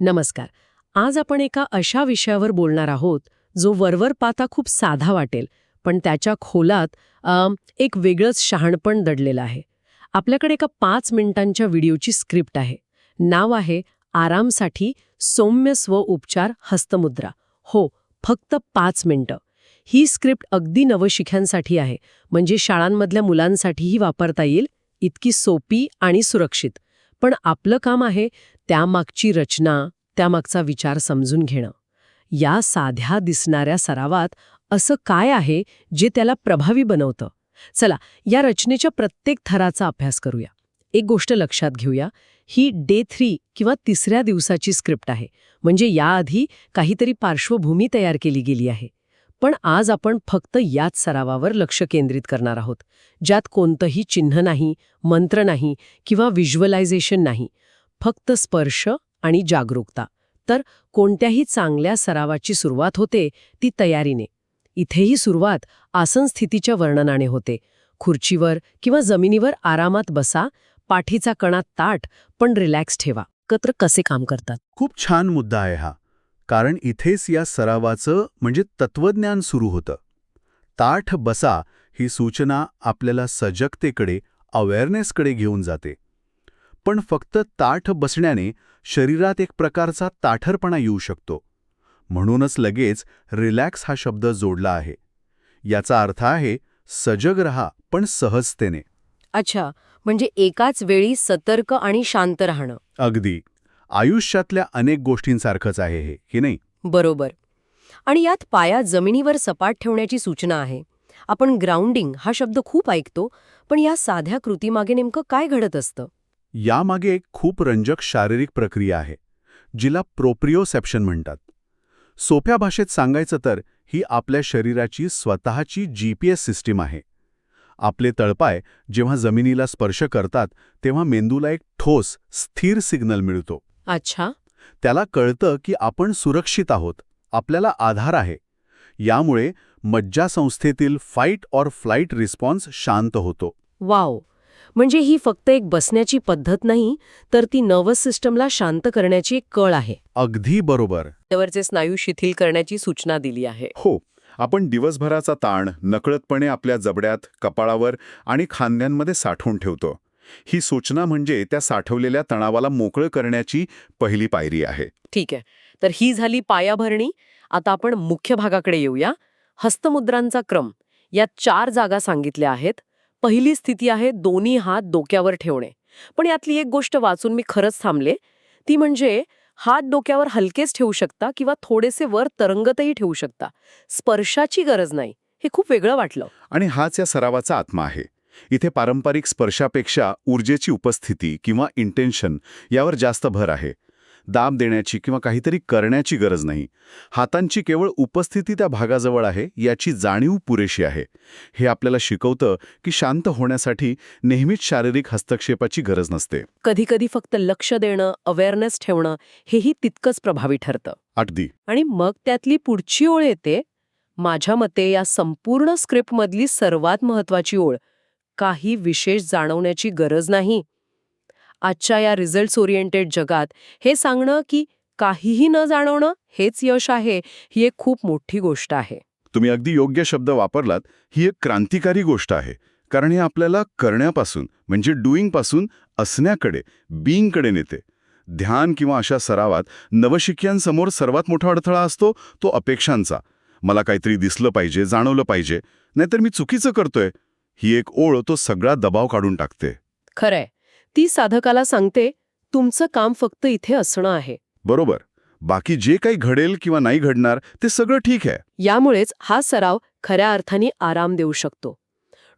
नमस्कार. आज आपण एका अशा विषयावर बोलणार आहोत जो वरवर पाता खूप साधा वाटेल पण त्याच्या खोलात एक वेगळंच शहाणपण दडलेलं आहे. आपल्याकडे एका पाच मिनिटांच्या व्हिडिओची स्क्रिप्ट आहे. नाव आहे आरामसाठी सौम्य स्व उपचार हस्तमुद्रा. हो फक्त पाच मिनिटं. ही स्क्रिप्ट अगदी नवशिख्यांसाठी आहे म्हणजे शाळांमधल्या मुलांसाठीही वापरता येईल इतकी सोपी आणि सुरक्षित. पण आपलं काम आहे त्यामागची रचना त्यामागचा विचार समजून घेणं. या साध्या दिसणाऱ्या सरावात असं काय आहे जे त्याला प्रभावी बनवतं? चला या रचनेच्या प्रत्येक थराचा अभ्यास करूया. एक गोष्ट लक्षात घेऊया ही डे थ्री किंवा तिसऱ्या दिवसाची स्क्रिप्ट आहे. म्हणजे याआधी काहीतरी पार्श्वभूमी तयार केली गेली आहे. पण आज आपण फक्त याच सरावावर लक्ष केंद्रित करणार आहोत ज्यात कोणतंही चिन्ह नाही मंत्र नाही किंवा व्हिज्युअलायझेशन नाही फक्त स्पर्श आणि जागरूकता. तर कोणत्याही चांगल्या सरावाची सुरुवात होते ती तयारीने. इथेही सुरुवात आसन स्थितीच्या वर्णनाने होते. खुर्चीवर किंवा जमिनीवर आरामात बसा पाठीचा कणा ताट पण रिलॅक्स ठेवा. एकत्र कसे काम करतात? खूप छान मुद्दा आहे हा. कारण इथेच या सरावाचं म्हणजे तत्वज्ञान सुरू होतं. ताठ बसा ही सूचना आपल्याला सजगतेकडे अवेअरनेसकडे घेऊन जाते. पण फक्त ताठ बसण्याने शरीरात एक प्रकारचा ताठरपणा येऊ शकतो. म्हणूनच लगेच रिलॅक्स हा शब्द जोडला आहे. याचा अर्थ आहे सजग रहा पण सहजतेने. अच्छा म्हणजे एकाच वेळी सतर्क आणि शांत राहणं. अगदी. आयुष्यातल्या अनेक गोष्टींसारखंच आहे हे की नाही? बरोबर. आणि यात पाया जमिनीवर सपाट ठेवण्याची सूचना आहे. आपण ग्राउंडिंग हा शब्द खूप ऐकतो पण या साध्या कृतीमागे नेमकं काय घडत असतं? यामागे एक खूप रंजक शारीरिक प्रक्रिया आहे जिला प्रोप्रिओसेप्शन म्हणतात. सोप्या भाषेत सांगायचं तर ही आपल्या शरीराची स्वतःची जीपीएस सिस्टीम आहे. आपले तळपाय जेव्हा जमिनीला स्पर्श करतात तेव्हा मेंदूला एक ठोस स्थिर सिग्नल मिळतो. अच्छा. त्याला कळतं की आपण सुरक्षित आहोत. आपल्याला आधार आहे. यामुळे मज्जासंस्थेतील फाईट ऑर फ्लाईट रिस्पॉन्स शांत होतो. वाव. म्हणजे ही फक्त एक बसण्याची पद्धत नाही तर ती नर्वस सिस्टमला शांत करण्याची एक कळ आहे. अगदी बरोबर. त्यावरचे स्नायू शिथिल करण्याची सूचना दिली आहे. हो. आपण दिवसभराचा ताण नकळतपणे आपल्या जबड्यात कपाळावर आणि खांद्यांमध्ये साठवून ठेवतो. ही सूचना म्हणजे त्या साठवलेल्या तणावाला मोकळं करण्याची पहिली पायरी आहे. ठीक आहे. तर ही झाली पायाभरणी. आता आपण मुख्य भागाकडे येऊया. हस्तमुद्रांचा क्रम. यात चार जागा सांगितल्या आहेत. पहिली स्थिती आहे दोन्ही हात डोक्यावर ठेवणे. पण यातली एक गोष्ट वाचून मी खरंच थांबले. ती म्हणजे हात डोक्यावर हलकेच ठेवू शकता किंवा थोडेसे वर तरंगतही ठेवू शकता. स्पर्शाची गरज नाही. हे खूप वेगळं वाटलं. आणि हाच या सरावाचा आत्मा आहे. इथे पारंपरिक स्पर्शापेक्षा ऊर्जेची उपस्थिती किंवा इंटेन्शन यावर जास्त भर आहे. दाब देण्याची किंवा काहीतरी करण्याची गरज नाही. हातांची केवळ उपस्थिती त्या भागाजवळ आहे याची जाणीव पुरेशी आहे. हे आपल्याला शिकवतं की शांत होण्यासाठी नेहमीच शारीरिक हस्तक्षेपाची गरज नसते. कधीकधी फक्त लक्ष देणं अवेअरनेस ठेवणं हेही तितकंच प्रभावी ठरतं. अगदी. आणि मग त्यातली पुढची ओळ येते माझ्या मते या संपूर्ण स्क्रिप्टमधली सर्वात महत्वाची ओळ काही विशेष जाणवण्याची गरज नाही. आजच्या या रिझल्ट्स ओरिएंटेड जगात हे सांगणं की काहीही न जाणवणं हेच यश आहे ही एक खूप मोठी गोष्ट आहे. तुम्ही अगदी योग्य शब्द वापरलात ही एक क्रांतिकारी गोष्ट आहे. कारण हे आपल्याला करण्यापासून म्हणजे डुईंगपासून असण्याकडे बीइंगकडे नेते. ध्यान किंवा अशा सरावात नवशिक्यांसमोर सर्वात मोठा अडथळा असतो तो अपेक्षांचा. मला काहीतरी दिसलं पाहिजे जाणवलं पाहिजे नाहीतर मी चुकीचं करतोय. ही एक ओळ तो सगळा दबाव काढून टाकते. खरंय. ती साधकाला सांगते तुमचं काम फक्त इथे असणं आहे. बरोबर. बाकी जे काही घडेल किंवा नाही घडणार ते सगळं ठीक आहे. यामुळेच हा सराव खऱ्या अर्थाने आराम देऊ शकतो.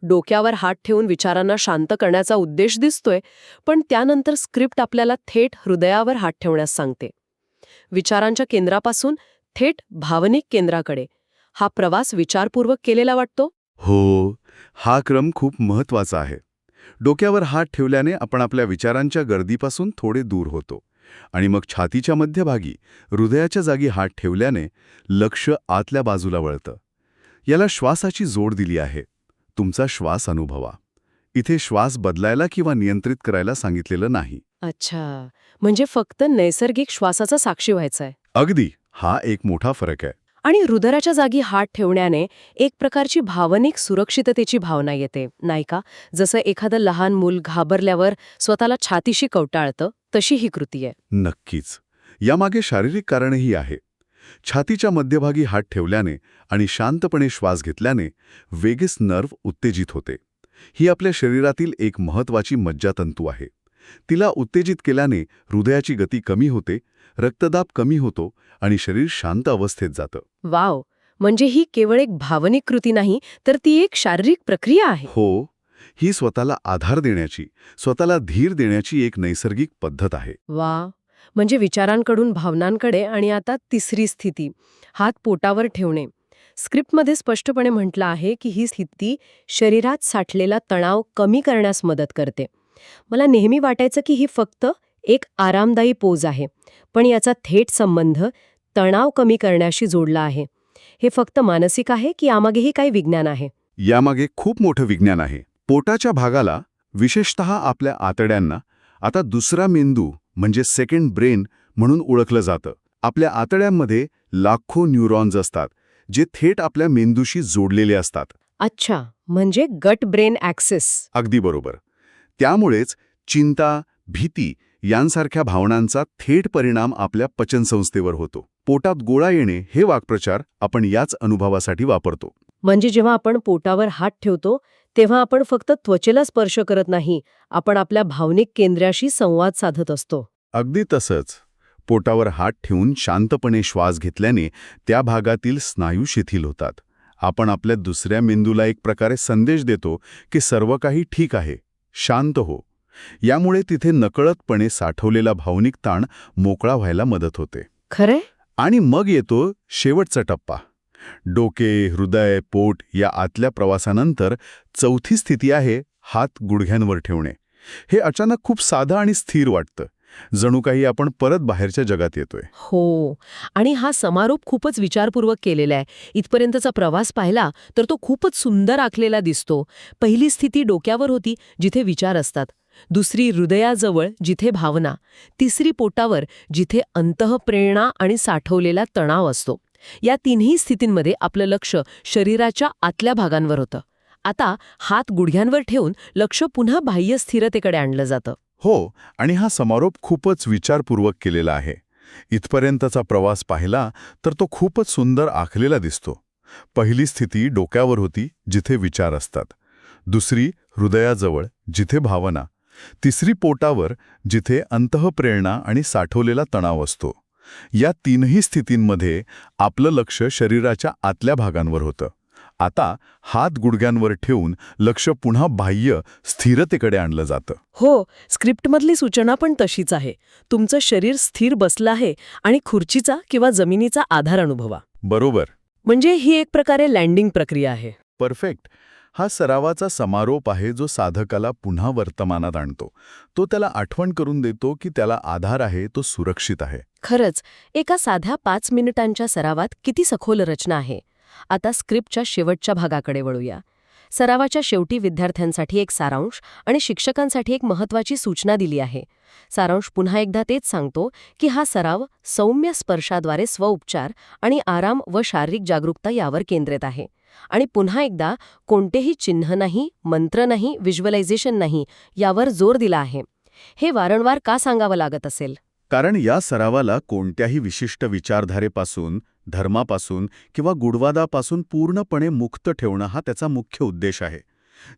डोक्यावर हात ठेवून विचारांना शांत करण्याचा उद्देश दिसतोय पण त्यानंतर स्क्रिप्ट आपल्याला थेट हृदयावर हात ठेवण्यास सांगते. विचारांच्या केंद्रापासून थेट भावनिक केंद्राकडे. हा प्रवास विचारपूर्वक केलेला वाटतो? हो हा क्रम खूप महत्त्वाचा आहे. डोक्यावर हात ठेवल्याने आपण आपल्या विचारांच्या गर्दीपासून थोडे दूर होतो आणि मग छातीच्या मध्यभागी हृदयाच्या जागी हात ठेवल्याने लक्ष आतल्या बाजूला वळतं. याला श्वासाची जोड दिली आहे. तुमचा श्वास अनुभवा. इथे श्वास बदलायला किंवा नियंत्रित करायला सांगितलेलं नाही. अच्छा. म्हणजे फक्त नैसर्गिक श्वासाचा साक्षी व्हायचा आहे अगदी. हा एक मोठा फरक आहे. आणि हृदयाच्या जागी हात ठेवण्याने एक प्रकारची भावनिक सुरक्षिततेची भावना येते. नाही का? जसं एखादं लहान मूल घाबरल्यावर स्वतःला छातीशी कवटाळतं तशी ही कृती आहे. नक्कीच. यामागे शारीरिक कारणही आहे. छातीच्या मध्यभागी हात ठेवल्याने आणि शांतपणे श्वास घेतल्याने वेगस नर्व उत्तेजित होते. ही आपल्या शरीरातील एक महत्वाची मज्जातंतू आहे. तिला उत्तेजित केल्याने हृदयाची गती कमी होते रक्तदाब कमी होतो आणि शरीर शांत अवस्थेत जातं. वाव! म्हणजे ही केवळ एक भावनिक कृती नाही तर ती एक शारीरिक प्रक्रिया आहे. हो ही स्वतःला आधार देण्याची स्वतःला धीर देण्याची एक नैसर्गिक पद्धत आहे. वा म्हणजे विचारांकडून भावनांकडे आणि आता तिसरी स्थिती हात पोटावर ठेवणे. स्क्रिप्टमध्ये स्पष्टपणे म्हटलं आहे की ही स्थिती शरीरात साठलेला तणाव कमी करण्यास मदत करते. मला नेहमी वाटायचं की ही फक्त एक आरामदायी पोज आहे पण याचा थेट संबंध तणाव कमी करण्याशी जोडला आहे. हे फक्त मानसिक आहे की यामागेही काही विज्ञान आहे? यामागे खूप मोठं विज्ञान आहे. पोटाच्या भागाला विशेषत आपल्या आतड्यांना आता दुसरा मेंदू म्हणजे सेकंड ब्रेन म्हणून ओळखलं जातं. आपल्या आतड्यांमध्ये लाखो न्यूरॉन्स असतात जे थेट आपल्या मेंदूशी जोडलेले असतात. अच्छा म्हणजे गट ब्रेन ॲक्सेस. अगदी बरोबर. त्यामुळेच चिंता भीती यांसारख्या भावनांचा थेट परिणाम आपल्या पचनसंस्थेवर होतो. पोटात गोळा येणे हे वाक्प्रचार आपण याच अनुभवासाठी वापरतो. म्हणजे जेव्हा आपण पोटावर हात ठेवतो तेव्हा आपण फक्त त्वचेला स्पर्श करत नाही आपण आपल्या भावनिक केंद्राशी संवाद साधत असतो. अगदी तसंच. पोटावर हात ठेवून शांतपणे श्वास घेतल्याने त्या भागातील स्नायू शिथिल होतात. आपण आपल्या दुसऱ्या मेंदूला एक प्रकारे संदेश देतो की सर्व काही ठीक आहे. शांत हो. यामुळे तिथे नकळतपणे साठवलेला भावनिक ताण मोकळा व्हायला मदत होते. खरे आणि मग येतो शेवटचा टप्पा. डोके हृदय पोट या आतल्या प्रवासानंतर चौथी स्थिती आहे हात गुडघ्यांवर ठेवणे. हे अचानक खूप साधं आणि स्थिर वाटतं. जणू काही आपण परत बाहेरच्या जगात येतोय. हो. आणि हा समारोप खूपच विचारपूर्वक केलेला आहे. इथपर्यंतचा प्रवास पाहिला तर तो खूपच सुंदर आखलेला दिसतो. पहिली स्थिती डोक्यावर होती जिथे विचार असतात. दुसरी हृदयाजवळ जिथे भावना. तिसरी पोटावर जिथे अंतःप्रेरणा आणि साठवलेला तणाव असतो. या तिन्ही स्थितींमध्ये आपलं लक्ष शरीराच्या आतल्या भागांवर होतं. आता हात गुडघ्यांवर ठेवून लक्ष पुन्हा बाह्य स्थिरतेकडे आणलं जातं. हो आणि हा समारोप खूपच विचारपूर्वक केलेला आहे. इथपर्यंतचा प्रवास पाहिला तर तो खूपच सुंदर आखलेला दिसतो. पहिली स्थिती डोक्यावर होती जिथे विचार असतात. दुसरी हृदयाजवळ जिथे भावना. तिसरी पोटावर जिथे अंतःप्रेरणा आणि साठवलेला तणाव असतो. या तीनही स्थितींमध्ये आपलं लक्ष शरीराच्या आतल्या भागांवर होतं. आता हात गुडघ्यांवर ठेवून लक्ष पुन्हा बाह्य स्थिरतेकडे आणलं जातं. हो स्क्रिप्टमधली सूचना पण तशीच आहे. तुमचं शरीर स्थिर बसलं आहे आणि खुर्चीचा किंवा जमिनीचा आधार अनुभवा. बरोबर. म्हणजे ही एक प्रकारे लँडिंग प्रक्रिया आहे. परफेक्ट. हा सरावाचा समारोप आहे जो साधकाला पुन्हा वर्तमानात आणतो. तो त्याला आठवण करून देतो की त्याला आधार आहे तो सुरक्षित आहे. खरंच एका साध्या पाच मिनिटांच्या सरावात किती सखोल रचना आहे. आता स्क्रिप्टच्या शेवटच्या भागाकडे वळूया. सरावाच्या शेवटी विद्यार्थ्यांसाठी एक सारांश आणि शिक्षकांसाठी एक महत्वाची सूचना दिली आहे. सारांश पुन्हा एकदा तेच सांगतो की हा सराव सौम्य स्पर्शाद्वारे स्वउपचार आणि आराम व शारीरिक जागरूकता यावर केंद्रित आहे. आणि पुन्हा एकदा कोणतेही चिन्ह नाही मंत्र नाही व्हिज्युअलायझेशन नाही यावर जोर दिला आहे. हे वारंवार का सांगावं लागत असेल? कारण या सरावाला कोणत्याही विशिष्ट विचारधारेपासून धर्मापासून किंवा गुडवादापासून पूर्णपणे मुक्त ठेवणं हा त्याचा मुख्य उद्देश आहे.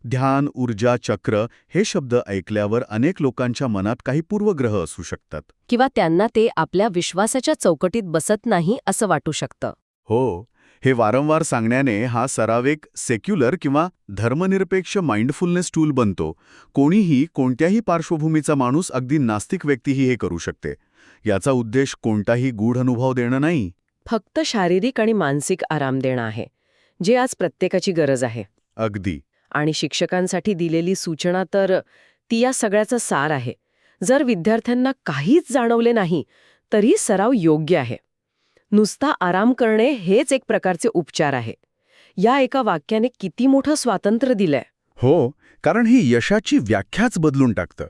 ध्यान ऊर्जा चक्र हे शब्द ऐकल्यावर अनेक लोकांच्या मनात काही पूर्वग्रह असू शकतात. किंवा त्यांना ते आपल्या विश्वासाच्या चौकटीत बसत नाही असं वाटू शकतं. हो हे वारंवार सांगण्याने हा सराव एक सेक्युलर किंवा धर्मनिरपेक्ष माइंडफुलनेस टूल बनतो. कोणीही कोणत्याही पार्श्वभूमीचा माणूस अगदी नास्तिक व्यक्तीही हे करू शकते. याचा उद्देश कोणताही गूढ अनुभव देणं नाही. फक्त शारीरिक आणि मानसिक आराम देणं आहे जे आज प्रत्येकाची गरज आहे. अगदी. आणि शिक्षकांसाठी दिलेली सूचना तर ती या सगळ्याचा सार आहे. जर विद्यार्थ्यांना काहीच जाणवले नाही तरी सराव योग्य आहे. नुसता आराम करणे हेच एक प्रकारचे उपचार आहे. या एका वाक्याने किती मोठं स्वातंत्र्य दिलंय. हो कारण ही यशाची व्याख्याच बदलून टाकतं.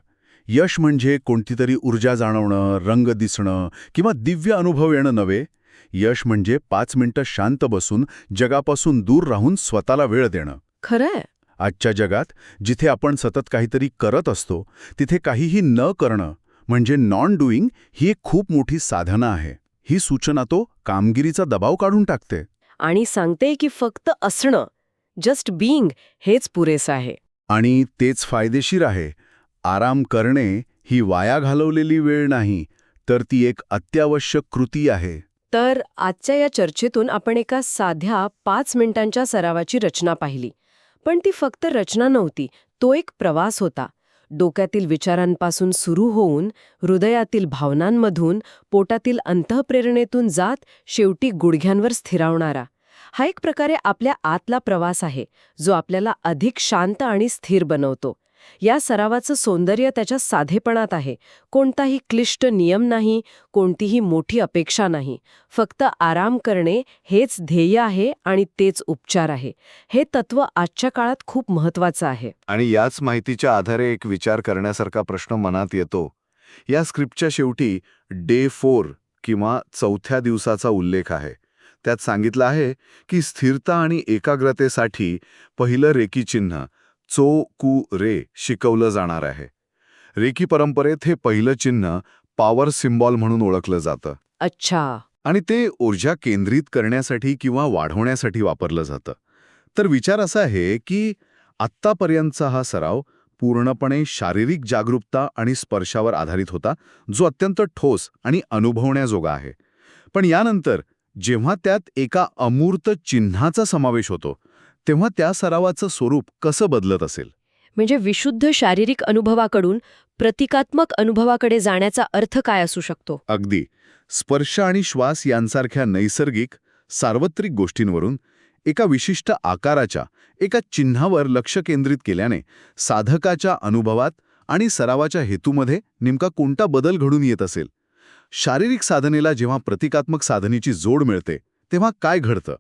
यश म्हणजे कोणतीतरी ऊर्जा जाणवणं रंग दिसणं किंवा दिव्य अनुभव येणं नव्हे. यश म्हणजे पाच मिनिटं शांत बसून जगापासून दूर राहून स्वतःला वेळ देणं. खरंय. आजच्या जगात जिथे आपण सतत काहीतरी करत असतो तिथे काहीही न करणं म्हणजे नॉन डुईंग ही एक खूप मोठी साधना आहे. ही सूचना तो कामगिरीचा दबाव काढून टाकते. आणि सांगते की फक्त असणं जस्ट बिईंग हेच पुरेसं आहे. आणि तेच फायदेशीर आहे. आराम करणे ही वाया घालवलेली वेळ नाही तर ती एक अत्यावश्यक कृती आहे. तर आजच्या या चर्चेतून आपण एका साध्या पाच मिनिटांच्या सरावाची रचना पाहिली. पण ती फक्त रचना नव्हती तो एक प्रवास होता. डोक्यातील विचारांपासून सुरू होऊन हृदयातील भावनांमधून पोटातील अंतःप्रेरणेतून जात शेवटी गुडघ्यांवर स्थिरावणारा. हा एक प्रकारे आपल्या आतला प्रवास आहे जो आपल्याला अधिक शांत आणि स्थिर बनवतो. या सरावाचं सौंदर्य त्याच्या साधेपणात आहे. कोणताही क्लिष्ट नियम नाही कोणतीही मोठी अपेक्षा नाही. फक्त आराम करणे हेच ध्येय आहे आणि तेच उपचार आहे. हे तत्व आजच्या काळात खूप महत्वाचं आहे. आणि याच माहितीच्या आधारे एक विचार करण्यासारखा प्रश्न मनात येतो. या स्क्रिप्टच्या शेवटी डे फोर किंवा चौथ्या दिवसाचा उल्लेख आहे. त्यात सांगितलं आहे की स्थिरता आणि एकाग्रतेसाठी पहिलं रेकी चिन्ह चो कु रे शिकवलं जाणार आहे. रेकी परंपरेत हे पहिलं चिन्ह पॉवर सिम्बॉल म्हणून ओळखलं जातं. अच्छा. आणि ते ऊर्जा केंद्रित करण्यासाठी किंवा वाढवण्यासाठी वापरलं जातं. तर विचार असा आहे की आत्तापर्यंतचा हा सराव पूर्णपणे शारीरिक जागरूकता आणि स्पर्शावर आधारित होता जो अत्यंत ठोस आणि अनुभवण्याजोगा आहे. पण यानंतर जेव्हा त्यात एका अमूर्त चिन्हाचा समावेश होतो तेव्हा त्या सरावाचं स्वरूप कसं बदलत असेल? म्हणजे विशुद्ध शारीरिक अनुभवाकडून प्रतिकात्मक अनुभवाकडे जाण्याचा अर्थ काय असू शकतो? अगदी. स्पर्श आणि श्वास यांसारख्या नैसर्गिक सार्वत्रिक गोष्टींवरून एका विशिष्ट आकाराच्या एका चिन्हावर लक्ष केंद्रित केल्याने साधकाच्या अनुभवात आणि सरावाच्या हेतूमध्ये नेमका कोणता बदल घडून येत असेल? शारीरिक साधनेला जेव्हा प्रतिकात्मक साधनेची जोड मिळते तेव्हा काय घडतं?